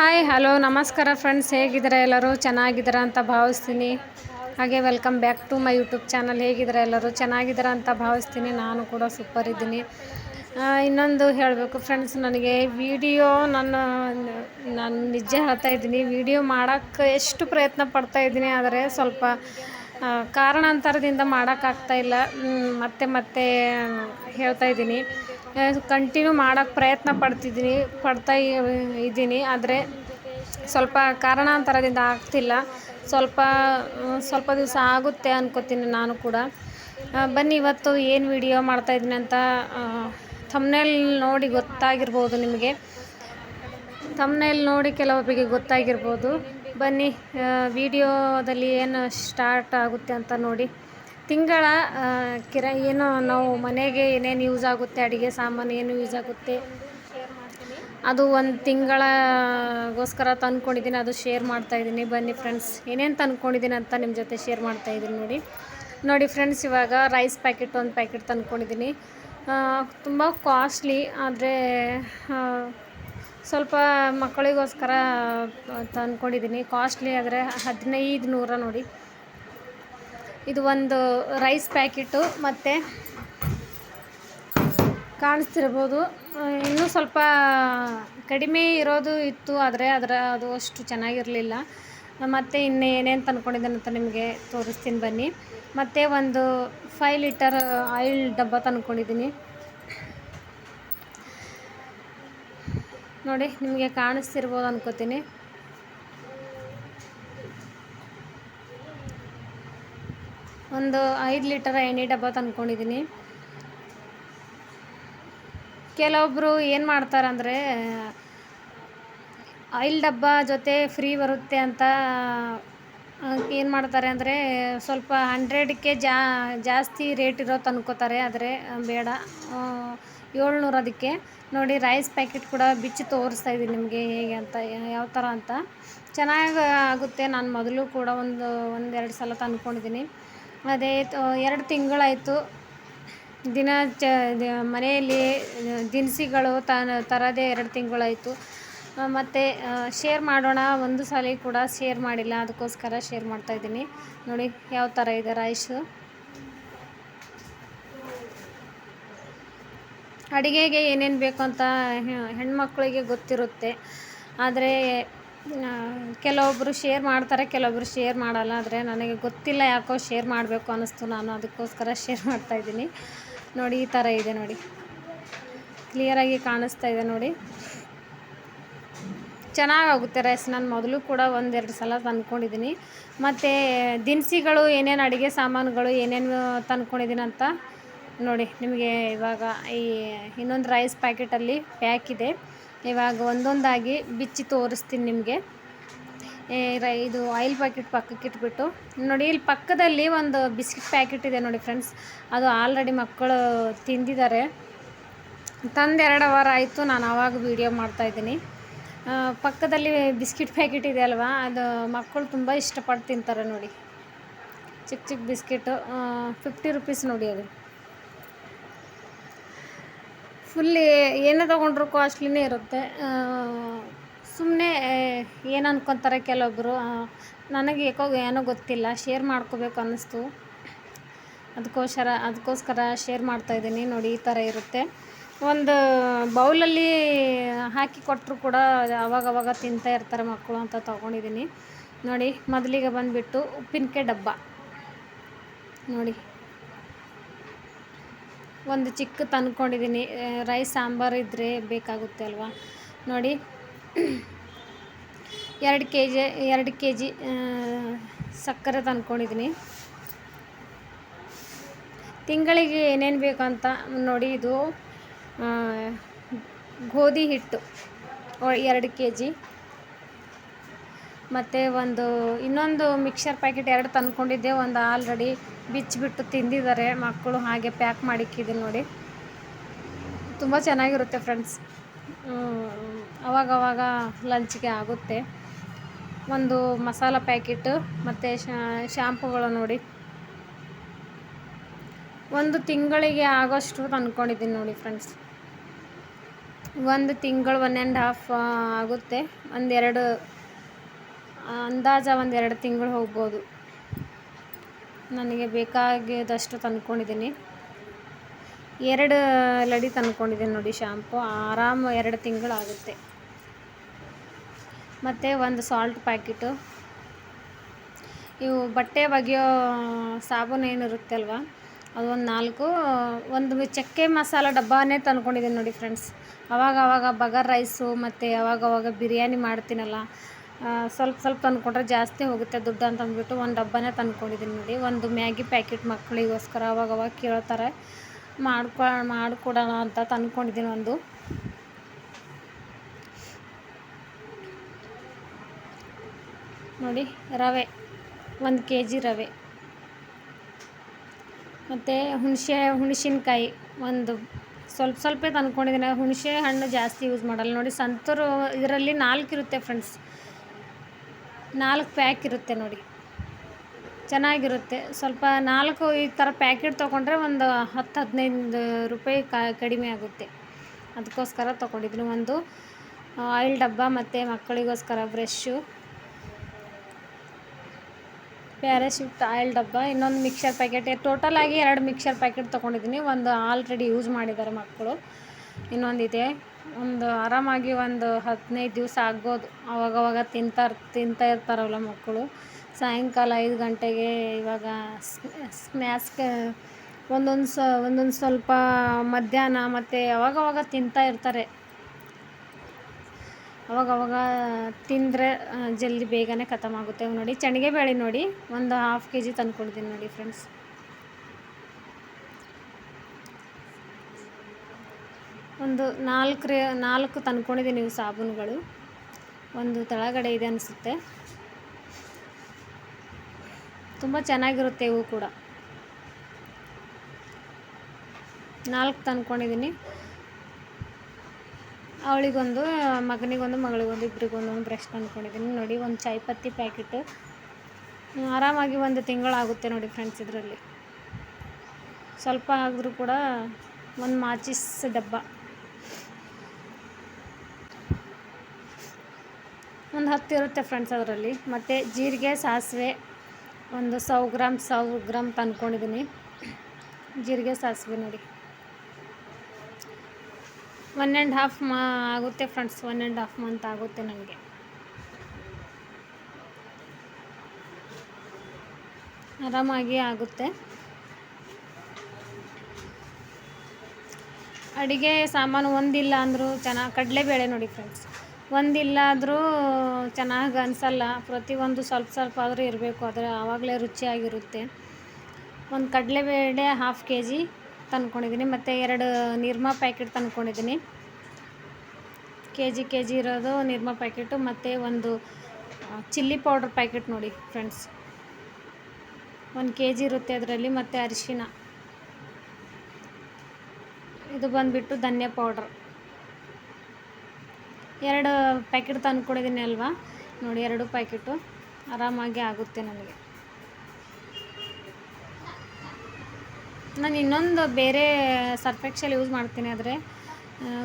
Hi hello ನಮಸ್ಕಾರ friends ಹೇಗಿದ್ದೀರಾ ಎಲ್ಲರೂ? ಚೆನ್ನಾಗಿದ್ದೀರಾ ಅಂತ ಭಾವಿಸ್ತೀನಿ. ಹಾಗೆ welcome back to my YouTube channel ಹೇಗಿದ್ದೀರಾ ಎಲ್ಲರೂ? ಚೆನ್ನಾಗಿದ್ದೀರಾ ಅಂತ ಭಾವಿಸ್ತೀನಿ. ನಾನು ಕೂಡ ಸೂಪರ್ ಇದ್ದೀನಿ. ಇನ್ನೊಂದು ಹೇಳಬೇಕು ಫ್ರೆಂಡ್ಸ್ ನನಗೆ ವಿಡಿಯೋ ನನ್ನ ನಾನು ನಿಜ ಹೇಳ್ತಾ ಇದ್ದೀನಿ. ವಿಡಿಯೋ ಮಾಡೋಕ್ಕೆ ಎಷ್ಟು ಪ್ರಯತ್ನ ಪಡ್ತಾ ಇದ್ದೀನಿ ಆದರೆ ಸ್ವಲ್ಪ ಕಾರಣಾಂತರದಿಂದ ಮಾಡೋಕ್ಕಾಗ್ತಾ ಇಲ್ಲ. ಮ್, ಮತ್ತೆ ಮತ್ತೆ ಹೇಳ್ತಾ ಇದ್ದೀನಿ. ಕಂಟಿನ್ಯೂ ಮಾಡೋಕ್ಕೆ ಪ್ರಯತ್ನ ಪಡ್ತಿದ್ದೀನಿ ಪಡ್ತಾ ಇದ್ದೀನಿ ಆದರೆ ಸ್ವಲ್ಪ ಕಾರಣಾಂತರದಿಂದ ಆಗ್ತಿಲ್ಲ. ಸ್ವಲ್ಪ ಸ್ವಲ್ಪ ದಿವಸ ಆಗುತ್ತೆ ಅನ್ಕೋತೀನಿ ನಾನು ಕೂಡ. ಬನ್ನಿ, ಇವತ್ತು ಏನು ವಿಡಿಯೋ ಮಾಡ್ತಾ ಇದ್ದೀನಿ ಅಂತ ಥಮ್ನೇಲ್ ನೋಡಿ ಗೊತ್ತಾಗಿರ್ಬೋದು ನಿಮಗೆ. ಥಮ್ನೇಲ್ ನೋಡಿ ಕೆಲವೊಬ್ಬರಿಗೆ ಗೊತ್ತಾಗಿರ್ಬೋದು. ಬನ್ನಿ ವಿಡಿಯೋದಲ್ಲಿ ಏನು ಸ್ಟಾರ್ಟ್ ಆಗುತ್ತೆ ಅಂತ ನೋಡಿ. ತಿಂಗಳ ಕಿರ ಏನು ನಾವು ಮನೆಗೆ ಏನೇನು ಯೂಸ್ ಆಗುತ್ತೆ, ಅಡುಗೆ ಸಾಮಾನು ಏನು ಯೂಸ್ ಆಗುತ್ತೆ, ಅದು ಒಂದು ತಿಂಗಳಗೋಸ್ಕರ ತಂದ್ಕೊಂಡಿದ್ದೀನಿ ಅದು ಶೇರ್ ಮಾಡ್ತಾಯಿದ್ದೀನಿ ಬನ್ನಿ ಫ್ರೆಂಡ್ಸ್ ಏನೇನು ತಂದ್ಕೊಂಡಿದ್ದೀನಿ ಅಂತ ನಿಮ್ಮ ಜೊತೆ ಶೇರ್ ಮಾಡ್ತಾ ಇದ್ದೀನಿ ನೋಡಿ. ನೋಡಿ ಫ್ರೆಂಡ್ಸ್ ಇವಾಗ ರೈಸ್ ಪ್ಯಾಕೆಟ್ ಒಂದು ಪ್ಯಾಕೆಟ್ ತಂದ್ಕೊಂಡಿದ್ದೀನಿ ತುಂಬ ಕಾಸ್ಟ್ಲಿ ಆದರೆ ಸ್ವಲ್ಪ ಮಕ್ಕಳಿಗೋಸ್ಕರ ತಂದ್ಕೊಂಡಿದ್ದೀನಿ ಕಾಸ್ಟ್ಲಿ ಆದರೆ ಹದಿನೈದು ನೂರ ನೋಡಿ. ಇದು ಒಂದು ರೈಸ್ ಪ್ಯಾಕೆಟು ಮತ್ತು ಕಾಣಿಸ್ತಿರ್ಬೋದು. ಇನ್ನೂ ಸ್ವಲ್ಪ ಕಡಿಮೆ ಇರೋದು ಇತ್ತು ಆದರೆ ಅದರ ಅದು ಅಷ್ಟು ಚೆನ್ನಾಗಿರಲಿಲ್ಲ. ಮತ್ತು ಇನ್ನು ಏನೇನು ತಂದ್ಕೊಂಡಿದ್ದೇನೆ ಅಂತ ನಿಮಗೆ ತೋರಿಸ್ತೀನಿ ಬನ್ನಿ. ಮತ್ತು ಒಂದು ಫೈವ್ ಲೀಟರ್ ಆಯಿಲ್ ಡಬ್ಬ ತಂದ್ಕೊಂಡಿದ್ದೀನಿ. ನೋಡಿ, ನಿಮಗೆ ಕಾಣಿಸ್ತಿರ್ಬೋದು ಅನ್ಕೋತೀನಿ. ಒಂದು ಐದು ಲೀಟರ್ ಎಣ್ಣೆ ಡಬ್ಬ ತಂದ್ಕೊಂಡಿದ್ದೀನಿ. ಕೆಲವೊಬ್ಬರು ಏನು ಮಾಡ್ತಾರಂದರೆ ಆಯಿಲ್ ಡಬ್ಬ ಜೊತೆ ಫ್ರೀ ಬರುತ್ತೆ ಅಂತ ಏನು ಮಾಡ್ತಾರೆ ಅಂದರೆ, ಸ್ವಲ್ಪ ಹಂಡ್ರೆಡ್ಗೆ ಜಾ, ಜಾಸ್ತಿ ರೇಟ್ ಇರೋ ತಂದ್ಕೋತಾರೆ, ಆದರೆ ಬೇಡ. ಏಳ್ನೂರು ಅದಕ್ಕೆ. ನೋಡಿ, ರೈಸ್ ಪ್ಯಾಕೆಟ್ ಕೂಡ ಬಿಚ್ಚಿ ತೋರಿಸ್ತಾ ಇದ್ದೀನಿ ನಿಮಗೆ ಹೇಗೆ ಅಂತ, ಯಾವ ಥರ ಅಂತ. ಚೆನ್ನಾಗಿ ಆಗುತ್ತೆ. ನಾನು ಮೊದಲು ಕೂಡ ಒಂದು, ಒಂದೆರಡು ಸಲ ತಂದ್ಕೊಂಡಿದ್ದೀನಿ. ಅದೇ ಎರಡು ತಿಂಗಳಾಯಿತು. ದಿನ ಚ ಮನೆಯಲ್ಲಿ, ದಿನಸಿಗಳು ತಾನು ತರದೇ ಎರಡು ತಿಂಗಳಾಯಿತು. ಮತ್ತು ಶೇರ್ ಮಾಡೋಣ, ಒಂದು ಸಲ ಕೂಡ ಶೇರ್ ಮಾಡಿಲ್ಲ, ಅದಕ್ಕೋಸ್ಕರ ಶೇರ್ ಮಾಡ್ತಾಯಿದ್ದೀನಿ ನೋಡಿ, ಯಾವ ಥರ ಇದೆ ರೈಸು ಅಡುಗೆಗೆ ಏನೇನು ಬೇಕು ಅಂತ ಹೆಣ್ಮಕ್ಳಿಗೆ ಗೊತ್ತಿರುತ್ತೆ. ಆದರೆ ಕೆಲವೊಬ್ಬರು ಶೇರ್ ಮಾಡ್ತಾರೆ ಕೆಲವೊಬ್ಬರು ಶೇರ್ ಮಾಡಲ್ಲ. ಆದರೆ ನನಗೆ ಗೊತ್ತಿಲ್ಲ ಯಾಕೋ ಶೇರ್ ಮಾಡಬೇಕು ಅನ್ನಿಸ್ತು. ನಾನು ಅದಕ್ಕೋಸ್ಕರ ಶೇರ್ ಮಾಡ್ತಾ ಇದ್ದೀನಿ. ನೋಡಿ, ಈ ಥರ ಇದೆ ನೋಡಿ. ಕ್ಲಿಯರಾಗಿ ಕಾಣಿಸ್ತಾ ಇದೆ ನೋಡಿ. ಚೆನ್ನಾಗಾಗುತ್ತೆ ರೈಸ್ ನಾನು ಮೊದಲು ಕೂಡ ಒಂದೆರಡು ಸಲ ತಂದ್ಕೊಂಡಿದ್ದೀನಿ. ಮತ್ತು ದಿನಸಿಗಳು ಏನೇನು ಅಡುಗೆ ಸಾಮಾನುಗಳು ಏನೇನು ತಂದ್ಕೊಂಡಿದ್ದೀನಿ ಅಂತ ನೋಡಿ. ನಿಮಗೆ ಇವಾಗ ಈ ಇನ್ನೊಂದು ರೈಸ್ ಪ್ಯಾಕೆಟಲ್ಲಿ ಪ್ಯಾಕ್ ಇದೆ. ಇವಾಗ ಒಂದೊಂದಾಗಿ ಬಿಚ್ಚಿ ತೋರಿಸ್ತೀನಿ ನಿಮಗೆ. ಇದು ಆಯಿಲ್ ಪ್ಯಾಕೆಟ್ ಪಕ್ಕಕ್ಕೆ ಇಟ್ಬಿಟ್ಟು. ನೋಡಿ, ಇಲ್ಲಿ ಪಕ್ಕದಲ್ಲಿ ಒಂದು ಬಿಸ್ಕಿಟ್ ಪ್ಯಾಕೆಟ್ ಇದೆ ನೋಡಿ ಫ್ರೆಂಡ್ಸ್. ಅದು ಆಲ್ರೆಡಿ ಮಕ್ಕಳು ತಿಂದಿದ್ದಾರೆ. ತಂದು ಎರಡು ಅವರ್ ಆಯಿತು, ನಾನು ಆವಾಗ ವೀಡಿಯೋ ಮಾಡ್ತಾಯಿದ್ದೀನಿ ಪಕ್ಕದಲ್ಲಿ ಬಿಸ್ಕಿಟ್ ಪ್ಯಾಕೆಟ್ ಇದೆ ಅಲ್ವಾ? ಅದು ಮಕ್ಕಳು ತುಂಬ ಇಷ್ಟಪಟ್ಟು ತಿಂತಾರೆ ನೋಡಿ. ಚಿಕ್ಕ ಚಿಕ್ಕ ಬಿಸ್ಕಿಟು ಫಿಫ್ಟಿ ರುಪೀಸ್ ನೋಡಿ ಅದು. ಫುಲ್ ಏನೇ ತೊಗೊಂಡ್ರು ಕಾಸ್ಟ್ಲಿನೇ ಇರುತ್ತೆ. ಸುಮ್ಮನೆ ಏನು ಅನ್ಕೊತಾರೆ ಕೆಲವೊಬ್ಬರು ನನಗೆ ಏಕೋ ಏನೋ ಗೊತ್ತಿಲ್ಲ, ಶೇರ್ ಮಾಡ್ಕೋಬೇಕು ಅನ್ನಿಸ್ತು. ಅದಕ್ಕೋಸ್ಕರ ಅದಕ್ಕೋಸ್ಕರ ಶೇರ್ ಮಾಡ್ತಾಯಿದ್ದೀನಿ ನೋಡಿ, ಈ ಥರ ಇರುತ್ತೆ. ಒಂದು ಬೌಲಲ್ಲಿ ಹಾಕಿ ಕೊಟ್ಟರು ಕೂಡ ಅವಾಗ ತಿಂತಾ ಇರ್ತಾರೆ ಮಕ್ಕಳು ಅಂತ ತೊಗೊಂಡಿದ್ದೀನಿ. ನೋಡಿ, ಮೊದಲಿಗೆ ಬಂದುಬಿಟ್ಟು ಉಪ್ಪಿನಕಾಯಿ ಡಬ್ಬ. ನೋಡಿ ಒಂದು ಚಿಕ್ಕ ತಂದ್ಕೊಂಡಿದ್ದೀನಿ. ರೈಸ್, ಸಾಂಬಾರು ಇದ್ದರೆ ಬೇಕಾಗುತ್ತೆ ಅಲ್ವಾ? ನೋಡಿ. ಎರಡು ಕೆ ಜಿ ಎರಡು ಕೆ ಜಿ ಸಕ್ಕರೆ ತಂದ್ಕೊಂಡಿದ್ದೀನಿ. ತಿಂಗಳಿಗೆ ಏನೇನು ಬೇಕು ಅಂತ ನೋಡಿ ಇದು ಗೋಧಿ ಹಿಟ್ಟು ಎರಡು ಕೆ ಜಿ ಮತ್ತು ಒಂದು, ಇನ್ನೊಂದು ಮಿಕ್ಸರ್ ಪ್ಯಾಕೆಟ್ ಎರಡು ತಂದ್ಕೊಂಡಿದ್ದೆ. ಒಂದು ಆಲ್ರೆಡಿ ಬಿಚ್ಚಿಬಿಟ್ಟು ತಿಂದಿದ್ದಾರೆ. ಮಕ್ಕಳು ಹಾಗೆ ಪ್ಯಾಕ್ ಮಾಡಿಕ್ಕಿದ್ದೀನಿ ನೋಡಿ. ತುಂಬ ಚೆನ್ನಾಗಿರುತ್ತೆ ಫ್ರೆಂಡ್ಸ್. ಅವಾಗವಾಗ ಲಂಚ್ಗೆ ಆಗುತ್ತೆ. ಒಂದು ಮಸಾಲ ಪ್ಯಾಕೆಟು ಮತ್ತು ಶ್ಯಾಂಪುಗಳು ನೋಡಿ. ಒಂದು ತಿಂಗಳಿಗೆ ಆಗೋಷ್ಟು ಅಂದ್ಕೊಂಡಿದ್ದೀನಿ ನೋಡಿ ಫ್ರೆಂಡ್ಸ್. ಒಂದು ತಿಂಗಳು ಒನ್ ಆ್ಯಂಡ್ ಹಾಫ್ ಆಗುತ್ತೆ. ಒಂದೆರಡು, ಅಂದಾಜ ಒಂದೆರಡು ತಿಂಗಳು ಹೋಗ್ಬೋದು. ನನಗೆ ಬೇಕಾಗಿದ್ದಷ್ಟು ತಂದ್ಕೊಂಡಿದ್ದೀನಿ. ಎರಡು ಲಡಿ ತಂದ್ಕೊಂಡಿದ್ದೀನಿ ನೋಡಿ ಶ್ಯಾಂಪು ಆರಾಮ ಎರಡು ತಿಂಗಳಾಗುತ್ತೆ. ಮತ್ತು ಒಂದು ಸಾಲ್ಟ್ ಪ್ಯಾಕೆಟು ಇವು ಬಟ್ಟೆ ಒಗೆಯೋ ಸಾಬೂನು ಏನಿರುತ್ತೆ ಅಲ್ವಾ? ಅದು ಒಂದು ನಾಲ್ಕು. ಒಂದು ಚಕ್ಕೆ ಮಸಾಲ ಡಬ್ಬನೇ ತಂದ್ಕೊಂಡಿದ್ದೀನಿ ನೋಡಿ ಫ್ರೆಂಡ್ಸ್ ಅವಾಗ ಅವಾಗ ಬಗರ್ ರೈಸು ಮತ್ತು ಅವಾಗವಾಗ ಅವಾಗ ಬಿರಿಯಾನಿ ಮಾಡ್ತೀನಲ್ಲ ಸ್ವಲ್ಪ ಸ್ವಲ್ಪ ತಂದ್ಕೊಂಡ್ರೆ ಜಾಸ್ತಿ ಹೋಗುತ್ತೆ ದುಡ್ಡು ಅಂತ ಅಂದ್ಬಿಟ್ಟು ಒಂದು ಡಬ್ಬನೇ ತಂದ್ಕೊಂಡಿದ್ದೀನಿ ನೋಡಿ. ಒಂದು ಮ್ಯಾಗಿ ಪ್ಯಾಕೆಟ್ ಮಕ್ಕಳಿಗೋಸ್ಕರ ಅವಾಗ ಅವಾಗ ಕೇಳ್ತಾರೆ. ಮಾಡ್ಕೊ, ಮಾಡಿಕೊಡೋಣ ಅಂತ ತಂದ್ಕೊಂಡಿದ್ದೀನಿ ಒಂದು. ನೋಡಿ, ರವೆ, ಒಂದು ಕೆ ಜಿ ರವೆ. ಮತ್ತು ಹುಣಸೆ, ಹುಣಸಿನಕಾಯಿ ಒಂದು. ಸ್ವಲ್ಪ ಸ್ವಲ್ಪ ತಂದ್ಕೊಂಡಿದ್ದೀನಿ. ಹುಣಸೆ ಹಣ್ಣು ಜಾಸ್ತಿ ಯೂಸ್ ಮಾಡಲ್ಲ. ನೋಡಿ, ಸಂತೂರು ಇದರಲ್ಲಿ ನಾಲ್ಕು ಇರುತ್ತೆ ಫ್ರೆಂಡ್ಸ್ ನಾಲ್ಕು ಪ್ಯಾಕ್ ಇರುತ್ತೆ ನೋಡಿ. ಚೆನ್ನಾಗಿರುತ್ತೆ. ಸ್ವಲ್ಪ ನಾಲ್ಕು ಈ ಥರ ಪ್ಯಾಕೆಟ್ ತೊಗೊಂಡ್ರೆ ಒಂದು ಹತ್ತು, ಹದಿನೈದು ರೂಪಾಯಿ ಕಡಿಮೆ ಆಗುತ್ತೆ. ಅದಕ್ಕೋಸ್ಕರ ತೊಗೊಂಡಿದ್ದೀನಿ ಒಂದು. ಆಯಿಲ್ ಡಬ್ಬ ಮತ್ತು ಮಕ್ಕಳಿಗೋಸ್ಕರ ಬ್ರಷ್ಷು. ಪ್ಯಾರಾಶೂಟ್ ಆಯಿಲ್ ಡಬ್ಬ, ಇನ್ನೊಂದು ಮಿಕ್ಸರ್ ಪ್ಯಾಕೆಟ್. ಟೋಟಲ್ ಆಗಿ ಎರಡು ಮಿಕ್ಸರ್ ಪ್ಯಾಕೆಟ್ ತೊಗೊಂಡಿದ್ದೀನಿ. ಒಂದು ಆಲ್ರೆಡಿ ಯೂಸ್ ಮಾಡಿದ್ದಾರೆ ಮಕ್ಕಳು. ಇನ್ನೊಂದಿದೆ. ಒಂದು ಆರಾಮಾಗಿ ಒಂದು ಹದಿನೈದು ದಿವಸ ಆಗ್ಬೋದು. ಅವಾಗವಾಗ ತಿಂತಾ ತಿಂತಾ ಇರ್ತಾರಲ್ಲ ಮಕ್ಕಳು. ಸಾಯಂಕಾಲ ಐದು ಗಂಟೆಗೆ ಇವಾಗ ಸ್ನ್ಯಾಕ್ಸ್ ಒಂದೊಂದು ಸ, ಒಂದೊಂದು ಸ್ವಲ್ಪ ಮಧ್ಯಾಹ್ನ ಮತ್ತು ಅವಾಗವಾಗ ತಿಂತಾ ಇರ್ತಾರೆ. ಅವಾಗವಾಗ ತಿಂದರೆ ಜಲ್ದಿ ಬೇಗನೆ ಖತಮ್ ಆಗುತ್ತೆ. ನೋಡಿ, ಚಣಿಗೆ ಬೇಳೆ ನೋಡಿ. ಒಂದು ಹಾಫ್ ಕೆ ಜಿ ತಂದುಕೊಡ್ತೀನಿ ನೋಡಿ ಫ್ರೆಂಡ್ಸ್ ಒಂದು ನಾಲ್ಕು ರೇ, ನಾಲ್ಕು ತಂದ್ಕೊಂಡಿದ್ದೀನಿ ಇವು ಸಾಬೂನುಗಳು. ಒಂದು ತಳಗಡೆ ಇದೆ ಅನಿಸುತ್ತೆ. ತುಂಬ ಚೆನ್ನಾಗಿರುತ್ತೆ ಇವು ಕೂಡ. ನಾಲ್ಕು ತಂದ್ಕೊಂಡಿದ್ದೀನಿ ಅವಳಿಗೊಂದು, ಮಗನಿಗೊಂದು, ಮಗಳಿಗೊಂದು ಇಬ್ಬರಿಗೊಂದು ಬ್ರಷ್ ತಂದ್ಕೊಂಡಿದ್ದೀನಿ ನೋಡಿ, ಒಂದು ಚಾಯ್ ಪತ್ತಿ ಪ್ಯಾಕೆಟು. ಆರಾಮಾಗಿ ಒಂದು ತಿಂಗಳಾಗುತ್ತೆ ನೋಡಿ ಫ್ರೆಂಡ್ಸ್ ಇದರಲ್ಲಿ. ಸ್ವಲ್ಪ ಆದರೂ ಕೂಡ ಒಂದು ಮಾಚಿಸ್ ಡಬ್ಬ. ಒಂದು ಹತ್ತು ಇರುತ್ತೆ ಫ್ರೆಂಡ್ಸ್ ಅದರಲ್ಲಿ. ಮತ್ತು ಜೀರಿಗೆ, ಸಾಸಿವೆ, ಒಂದು ಸಾವಿರ ಗ್ರಾಮ್ ಸಾವಿರ ಗ್ರಾಮ್ ತಂದ್ಕೊಂಡಿದ್ದೀನಿ ಜೀರಿಗೆ, ಸಾಸಿವೆ ನೋಡಿ. ಒನ್ ಆ್ಯಂಡ್ ಹಾಫ್ ಮಾ ಆಗುತ್ತೆ friends one and half month ಆಗುತ್ತೆ ನನಗೆ ಆರಾಮಾಗಿ ಆಗುತ್ತೆ. ಅಡುಗೆ ಸಾಮಾನು ಒಂದಿಲ್ಲ ಅಂದರೂ ಚೆನ್ನಾಗಿ ಕಡಲೆಬೇಳೆ ನೋಡಿ ಫ್ರೆಂಡ್ಸ್ ಒಂದಿಲ್ಲ ಆದರೂ ಚೆನ್ನಾಗಿ ಅನಿಸಲ್ಲ. ಪ್ರತಿಯೊಂದು ಸ್ವಲ್ಪ ಸ್ವಲ್ಪ ಆದರೂ ಇರಬೇಕು. ಆದರೆ ಆವಾಗಲೇ ರುಚಿಯಾಗಿರುತ್ತೆ. ಒಂದು ಕಡಲೆಬೇಳೆ ಹಾಫ್ ಕೆ ಜಿ ತಂದ್ಕೊಂಡಿದ್ದೀನಿ ಮತ್ತು ಎರಡು ನಿರ್ಮಾ ಪ್ಯಾಕೆಟ್ ತಂದ್ಕೊಂಡಿದ್ದೀನಿ ಕೆ ಜಿ ಕೆ ಜಿ ಇರೋದು ನಿರ್ಮಾ ಪ್ಯಾಕೆಟು ಮತ್ತು ಒಂದು ಚಿಲ್ಲಿ ಪೌಡ್ರ್ ಪ್ಯಾಕೆಟ್ ನೋಡಿ ಫ್ರೆಂಡ್ಸ್ ಒಂದು ಕೆ ಜಿ ಇರುತ್ತೆ ಅದರಲ್ಲಿ. ಮತ್ತು ಅರಿಶಿನ. ಇದು ಬಂದುಬಿಟ್ಟು ಧನ್ಯ ಪೌಡ್ರ್ ಎರಡು ಪ್ಯಾಕೆಟ್ ತಂದ್ಕೊಂಡಿದ್ದೀನಿ ಅಲ್ವಾ? ನೋಡಿ, ಎರಡು ಪ್ಯಾಕೆಟು. ಆರಾಮಾಗಿ ಆಗುತ್ತೆ ನನಗೆ ನಾನು ಇನ್ನೊಂದು ಬೇರೆ ಸರ್ಫೆಕ್ಸೆಲ್ ಯೂಸ್ ಮಾಡ್ತೀನಿ ಆದರೆ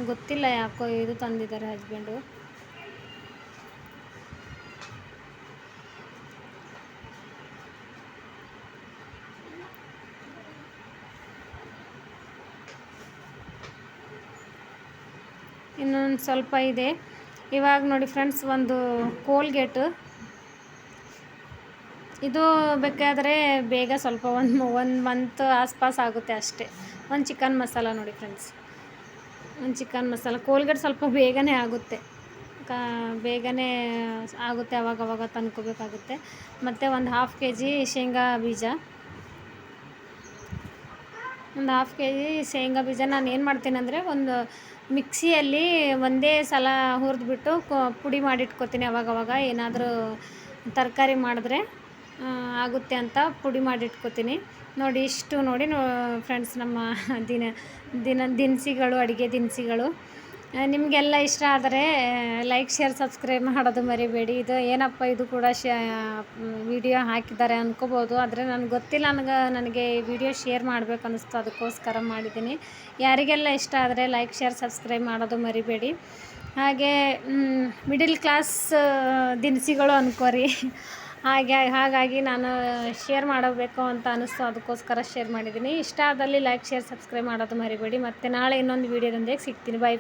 ಗೊತ್ತಿಲ್ಲ ಯಾಕೋ ಇದು ತಂದಿದ್ದಾರೆ ಹಸ್ಬೆಂಡು. ಇನ್ನೊಂದು ಸ್ವಲ್ಪ ಇದೆ. ಇವಾಗ ನೋಡಿ ಫ್ರೆಂಡ್ಸ್, ಒಂದು ಕೋಲ್ಗೇಟು ಇದು ಬೇಕಾದರೆ ಬೇಗ ಸ್ವಲ್ಪ ಒಂದು ಒಂದು ಮಂತ್ ಆಸ್ಪಾಸ್ ಆಗುತ್ತೆ ಅಷ್ಟೇ. ಒಂದು ಚಿಕನ್ ಮಸಾಲ ನೋಡಿ ಫ್ರೆಂಡ್ಸ್. ಒಂದು ಚಿಕನ್ ಮಸಾಲ ಕೋಲ್ಗೇಟ್ ಸ್ವಲ್ಪ ಬೇಗನೆ ಆಗುತ್ತೆ. ಕಾ, ಬೇಗನೆ ಆಗುತ್ತೆ ಅವಾಗ ಅವಾಗ ತಂದ್ಕೋಬೇಕಾಗುತ್ತೆ. ಮತ್ತು ಒಂದು ಹಾಫ್ ಕೆ ಜಿ ಶೇಂಗಾ ಬೀಜ. ಒಂದು ಹಾಫ್ ಕೆ ಜಿ ಶೇಂಗಾ ಬೀಜ ನಾನು ಏನು ಮಾಡ್ತೀನಿ ಅಂದರೆ ಒಂದು ಮಿಕ್ಸಿಯಲ್ಲಿ ಒಂದೇ ಸಲ ಹುರಿದ್ಬಿಟ್ಟು ಕೊ ಪುಡಿ ಮಾಡಿಟ್ಕೊತೀನಿ ಅವಾಗವಾಗ. ಏನಾದರೂ ತರಕಾರಿ ಮಾಡಿದ್ರೆ ಆಗುತ್ತೆ ಅಂತ ಪುಡಿ ಮಾಡಿಟ್ಕೊತೀನಿ. ನೋಡಿ, ಇಷ್ಟು ನೋಡಿ ನೋ ಫ್ರೆಂಡ್ಸ್ ನಮ್ಮ ದಿನ ದಿನ, ದಿನಸಿಗಳು, ಅಡುಗೆ ದಿನಸಿಗಳು. ನಿಮಗೆಲ್ಲ ಇಷ್ಟ ಆದರೆ ಲೈಕ್ ಶೇರ್ ಸಬ್ಸ್ಕ್ರೈಬ್ ಮಾಡೋದು ಮರಿಬೇಡಿ. ಇದು ಏನಪ್ಪ, ಇದು ಕೂಡ ಶೇ ವಿಡಿಯೋ ಹಾಕಿದ್ದಾರೆ ಅಂದ್ಕೋಬೋದು ಆದರೆ ನನಗೆ ಗೊತ್ತಿಲ್ಲ, ನನಗೆ ನನಗೆ ಈ ವಿಡಿಯೋ ಶೇರ್ ಮಾಡಬೇಕು ಅನ್ನಿಸ್ತು ಅದಕ್ಕೋಸ್ಕರ ಮಾಡಿದ್ದೀನಿ. ಯಾರಿಗೆಲ್ಲ ಇಷ್ಟ ಆದರೆ ಲೈಕ್ ಶೇರ್ ಸಬ್ಸ್ಕ್ರೈಬ್ ಮಾಡೋದು ಮರಿಬೇಡಿ. ಹಾಗೆ ಮಿಡಿಲ್ ಕ್ಲಾಸ್ ದಿನಸಿಗಳು ಅನ್ಕೋರಿ. ಹಾಗೆ, ಹಾಗಾಗಿ ನಾನು ಶೇರ್ ಮಾಡಬೇಕು ಅಂತ ಅನ್ನಿಸ್ತು ಅದಕ್ಕೋಸ್ಕರ ಶೇರ್ ಮಾಡಿದ್ದೀನಿ. ಇಷ್ಟ ಆದಲ್ಲಿ ಲೈಕ್ ಶೇರ್ ಸಬ್ಸ್ಕ್ರೈಬ್ ಮಾಡೋದು ಮರಿಬೇಡಿ. ಮತ್ತು ನಾಳೆ ಇನ್ನೊಂದು ವೀಡಿಯೋದೊಂದಿಗೆ ಸಿಗ್ತೀನಿ. ಬೈ